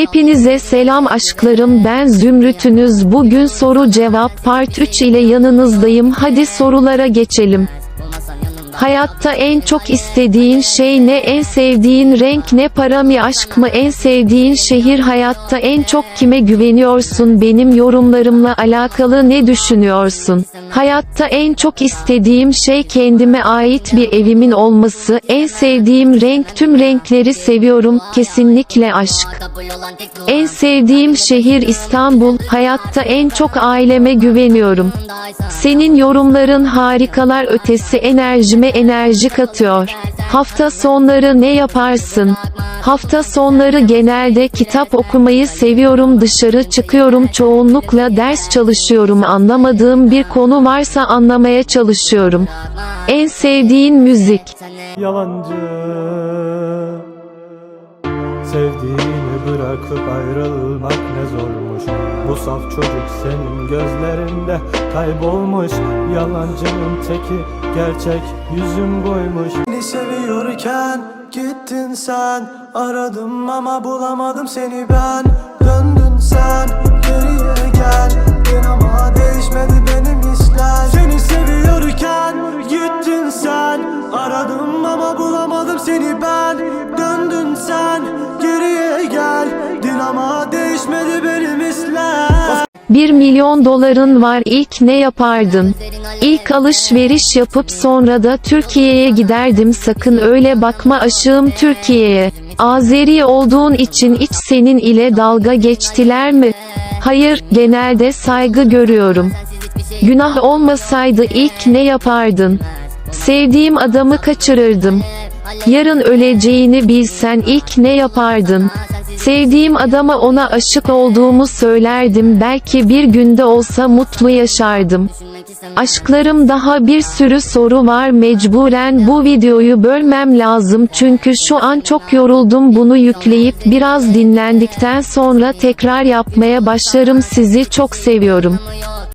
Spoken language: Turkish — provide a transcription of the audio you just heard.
Hepinize selam aşklarım ben Zümrütünüz bugün soru cevap part 3 ile yanınızdayım hadi sorulara geçelim. Hayatta en çok istediğin şey ne? En sevdiğin renk ne? Para mı? Aşk mı? En sevdiğin şehir? Hayatta en çok kime güveniyorsun? Benim yorumlarımla alakalı ne düşünüyorsun? Hayatta en çok istediğim şey kendime ait bir evimin olması. En sevdiğim renk tüm renkleri seviyorum. Kesinlikle aşk. En sevdiğim şehir İstanbul. Hayatta en çok aileme güveniyorum. Senin yorumların harikalar ötesi enerjime enerji katıyor. Hafta sonları ne yaparsın? Hafta sonları genelde kitap okumayı seviyorum dışarı çıkıyorum çoğunlukla ders çalışıyorum anlamadığım bir konu varsa anlamaya çalışıyorum. En sevdiğin müzik. Yalancı Sevdiğini bırakıp ayrılmak ne zormuş? Bu saf çocuk senin gözlerinde kaybolmuş. Yalancının teki gerçek yüzün boymuş Seni seviyorken gittin sen. Aradım ama bulamadım seni ben. Döndün sen geriye geldin ama değişmedi benim hisler Seni seviyorken gittin sen. Aradım ama bulamadım seni ben. Döndün 1 milyon doların var ilk ne yapardın? İlk alışveriş yapıp sonra da Türkiye'ye giderdim sakın öyle bakma aşığım Türkiye'ye. Azeri olduğun için iç senin ile dalga geçtiler mi? Hayır, genelde saygı görüyorum. Günah olmasaydı ilk ne yapardın? Sevdiğim adamı kaçırırdım. Yarın öleceğini bilsen ilk ne yapardın? Sevdiğim adama ona aşık olduğumu söylerdim. Belki bir günde olsa mutlu yaşardım. Aşklarım daha bir sürü soru var. Mecburen bu videoyu bölmem lazım. Çünkü şu an çok yoruldum. Bunu yükleyip biraz dinlendikten sonra tekrar yapmaya başlarım. Sizi çok seviyorum.